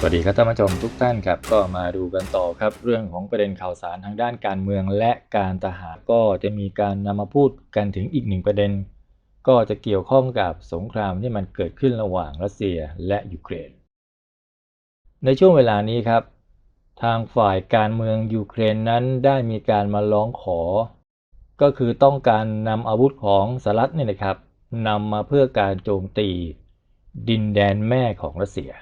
สวัสดีครับท่านผู้ชมทุกท่านครับก็มาดูกันต่อครับ เรื่องของประเด็นข่าวสารทางด้านการเมืองและการทหารก็จะมีการนำมาพูดกันถึงอีกหนึ่งประเด็น ก็จะเกี่ยวข้องกับสงครามที่มันเกิดขึ้นระหว่างรัสเซียและยูเครน ในช่วงเวลานี้ครับ ทางฝ่ายการเมืองยูเครนนั้นได้มีการมาร้องขอ ก็คือต้องการนำอาวุธของสหรัฐเนี่ยนะครับนำมาเพื่อการโจมตี ดินแดนแม่ของรัสเซีย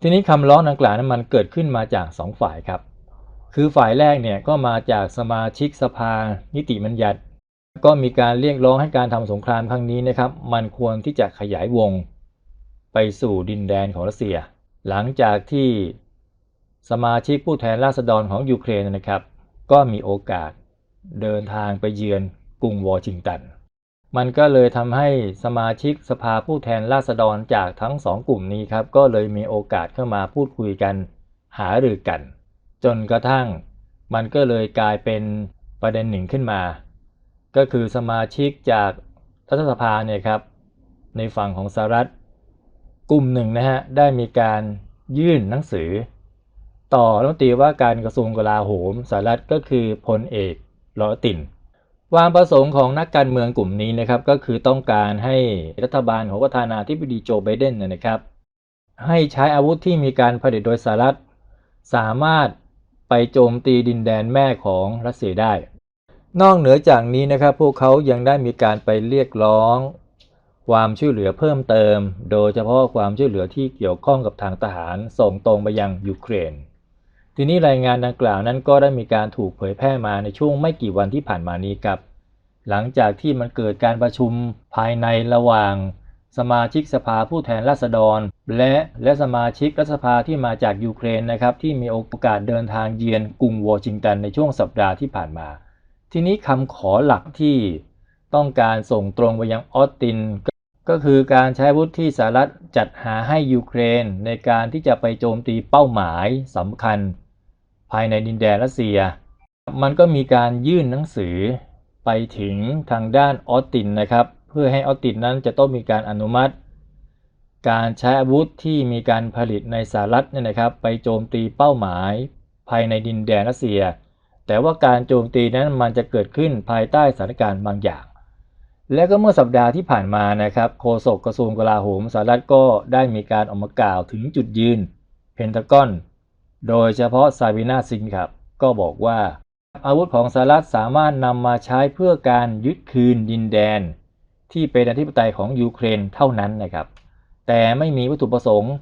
ทีนี้คำร้องดังกล่าวนั้นมันเกิดขึ้นมาจากสองฝ่ายครับ คือฝ่ายแรกเนี่ยก็มาจากสมาชิกสภา นิติบัญญัติ ก็มีการเรียกร้องให้การทำสงครามครั้งนี้นะครับ มันควรที่จะขยายวง ไปสู่ดินแดนของรัสเซีย หลังจากที่สมาชิกผู้แทนราษฎรของยูเครนนะครับ ก็มีโอกาสเดินทางไปเยือนกรุงวอชิงตัน มันก็เลยทำให้สมาชิกสภาผู้แทนราษฎรจากทั้งสองกลุ่มนี้ครับ ก็เลยมีโอกาสเข้ามาพูดคุยกัน หารือกัน จนกระทั่ง มันก็เลยกลายเป็นประเด็นหนึ่งขึ้นมา ก็คือสมาชิกจากรัฐสภาเนี่ยครับ ในฝั่งของสหรัฐ กลุ่มหนึ่งนะฮะได้มีการยื่นหนังสือ ต่อรัฐมนตรีว่าการกระทรวงกลาโหมสหรัฐก็คือพลเอกลอติน ความประสงค์ของนักการเมืองกลุ่มนี้นะครับก็คือต้องการให้รัฐบาลของประธานาธิบดีโจไบเดนนะครับ ให้ใช้อาวุธที่มีการผลิตโดยสหรัฐสามารถไปโจมตีดินแดนแม่ของรัสเซียได้ นอกเหนือจากนี้นะครับ พวกเขายังได้มีการไปเรียกร้อง ความช่วยเหลือเพิ่มเติม โดยเฉพาะความช่วยเหลือที่เกี่ยวข้องกับทางทหารส่งตรงไปยังยูเครน ทีนี้รายงานดังกล่าวนั้นก็ได้มีการถูกเผยแพร่มาในช่วงไม่กี่วันที่ผ่านมานี้ครับ หลังจากที่มันเกิดการประชุมภายในระหว่าง สมาชิกสภาผู้แทนราษฎร และและสมาชิกรัฐสภาที่มาจากยูเครนนะครับที่มีโอกาสเดินทางเยือนกรุงวอชิงตันในช่วงสัปดาห์ที่ผ่านมา ทีนี้คำขอหลักที่ต้องการส่งตรงไปยังออสตินก็คือการใช้วุธที่สหรัฐจัดหาให้ยูเครน ในการที่จะไปโจมตีเป้าหมายสำคัญ ภายในดินแดนรัสเซีย มันก็มีการยื่นหนังสือไปถึงทางด้านออสตินนะครับ เพื่อให้ออสตินนั้นจะต้องมีการอนุมัติ การใช้อาวุธที่มีการผลิตในสหรัฐเนี่ยนะครับ ไปโจมตีเป้าหมาย ภายในดินแดนรัสเซีย แต่ว่าการโจมตีนั้นมันจะเกิดขึ้นภายใต้สถานการณ์บางอย่าง และก็เมื่อสัปดาห์ที่ผ่านมานะครับโฆษกกระทรวงกลาโหมสหรัฐก็ได้มีการออกมากล่าวถึงจุดยืน เพนทากอน โดยเฉพาะซาบินาซินครับ ก็บอกว่า อาวุธของสหรัฐสามารถนำมาใช้เพื่อการยึดคืนดินแดน ที่เป็นอธิปไตยของยูเครนเท่านั้นนะครับ แต่ไม่มีวัตถุประสงค์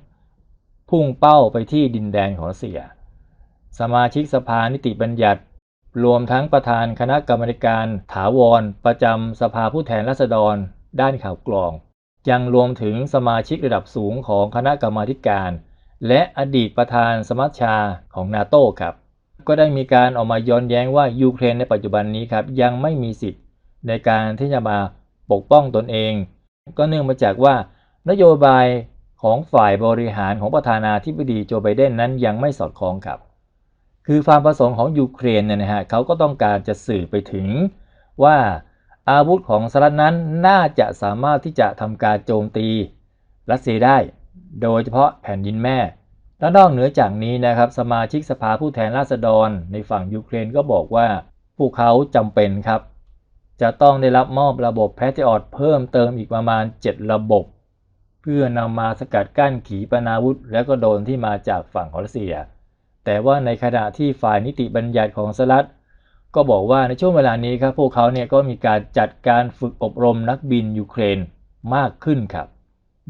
พุ่งเป้าไปที่ดินแดนของรัสเซีย สมาชิกสภานิติบัญญัติ รวมทั้งประธานคณะกรรมการถาวร ประจำสภาผู้แทนราษฎร ด้านข่าวกรอง ยังรวมถึงสมาชิกระดับสูงของคณะกรรมาการ และอดีตประธานสมัชชาของนาโต้ครับ ก็ได้มีการออกมาย้อนแย้งว่ายูเครนในปัจจุบันนี้ครับยังไม่มีสิทธิ์ในการที่จะมาปกป้องตนเอง ก็เนื่องมาจากว่านโยบายของฝ่ายบริหารของประธานาธิบดีโจไบเดนนั้นยังไม่สอดคล้องครับ คือความประสงค์ของยูเครนเนี่ยนะฮะเขาก็ต้องการจะสื่อไปถึงว่าอาวุธของสหรัฐนั้นน่าจะสามารถที่จะทำการโจมตีรัสเซียได้ โดยเฉพาะแผ่นดินแม่ และนอกเหนือจากนี้นะครับ สมาชิกสภาผู้แทนราษฎร ในฝั่งยูเครนก็บอกว่า พวกเขาจำเป็นครับ จะต้องได้รับมอบระบบแพทริออตเพิ่มเติมอีกประมาณ 7 ระบบ เพื่อนำมาสกัดกั้นขีปนาวุธ และก็โดรนที่มาจากฝั่งของรัสเซีย แต่ว่าในขณะที่ฝ่ายนิติบัญญัติของสหรัฐก็บอกว่าในช่วงเวลานี้ครับพวกเขาเนี่ยก็มีการจัดการฝึกอบรมนักบินยูเครนมากขึ้นครับ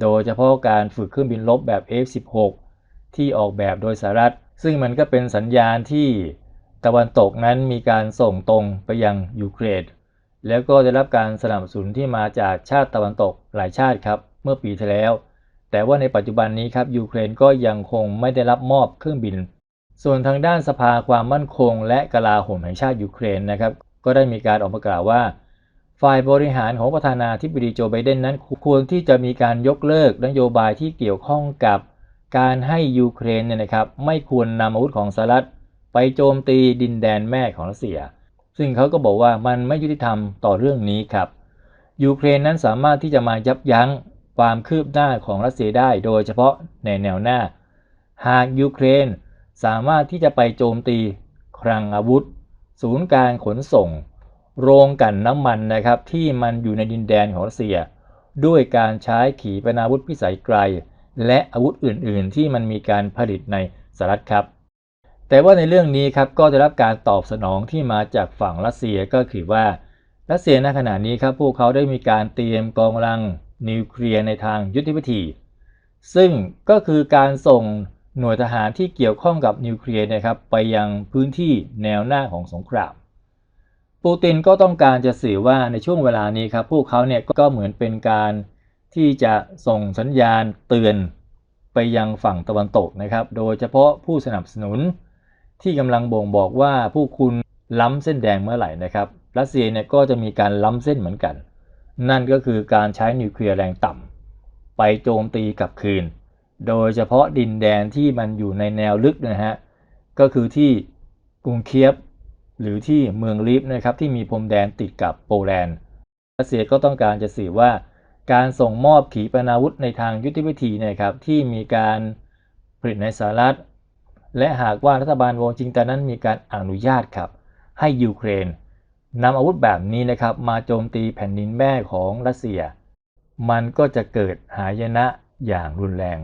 โดยเฉพาะการฝึกเครื่องบินรบแบบ F-16 ที่ออกแบบโดยสหรัฐ ซึ่งมันก็เป็นสัญญาณที่ตะวันตกนั้นมีการส่งตรงไปยังยูเครนแล้วก็ได้รับการสนับสนุนที่มาจากชาติตะวันตกหลายชาติครับ เมื่อปีที่แล้ว แต่ว่าในปัจจุบันนี้ครับยูเครนก็ยังคงไม่ได้รับมอบเครื่องบิน ส่วนทางด้านสภาความมั่นคง และกลาโหมแห่งชาติยูเครนนะครับก็ได้มีการออกมากล่าวว่า ฝ่ายบริหารของประธานาธิบดีโจไบเดนนั้นควรที่จะมีการยกเลิกนโยบายที่เกี่ยวข้องกับการให้ยูเครนเนี่ยนะครับไม่ควรนำอาวุธของสหรัฐไปโจมตีดินแดนแม่ของรัสเซีย ซึ่งเขาก็บอกว่ามันไม่ยุติธรรมต่อเรื่องนี้ครับ ยูเครนนั้นสามารถที่จะมายับยั้งความคืบหน้าของรัสเซียได้โดยเฉพาะในแนวหน้า หากยูเครนสามารถที่จะไปโจมตีคลังอาวุธ ศูนย์การขนส่ง โรงกันน้ำมันนะครับที่มันอยู่ในดินแดนของรัสเซีย ด้วยการใช้ขีปนาวุธพิสัยไกล และอาวุธอื่น ๆ ที่มันมีการผลิตในสหรัฐครับ แต่ว่าในเรื่องนี้ครับก็จะรับการตอบสนองที่มาจากฝั่งรัสเซียก็คือว่ารัสเซียณขณะนี้ครับพวกเขาได้มีการเตรียมกองกำลังนิวเคลียร์ในทางยุทธวิธี ซึ่งก็คือการส่งหน่วยทหารที่เกี่ยวข้องกับนิวเคลียร์นะครับไปยังพื้นที่แนวหน้าของสงคราม ปูตินก็ต้องการจะสื่อว่าในช่วงเวลานี้ครับพวกเขาเนี่ยก็เหมือนเป็นการที่จะส่งสัญญาณเตือนไปยังฝั่งตะวันตกนะครับ โดยเฉพาะผู้สนับสนุน ที่กำลังบ่งบอกว่าผู้คุณล้ำเส้นแดงเมื่อไหร่นะครับรัสเซียเนี่ยก็จะมีการล้ำเส้นเหมือนกัน นั่นก็คือการใช้นิวเคลียร์แรงต่ำไปโจมตีกลับคืน โดยเฉพาะดินแดนที่มันอยู่ในแนวลึกนะฮะก็คือที่กรุงเคียบ หรือที่เมืองลิฟนะครับที่มีพรมแดนติดกับโปแลนด์รัสเซียก็ต้องการจะสื่อว่า การส่งมอบขีปนาวุธในทางยุทธวิธีนะครับที่มีการผลิตในสหรัฐ และหากว่ารัฐบาลวอชิงตันนั้นมีการอนุญาตครับ ให้ยูเครนนำอาวุธแบบนี้นะครับมาโจมตีแผ่นดินแม่ของรัสเซีย มันก็จะเกิดหายนะอย่างรุนแรง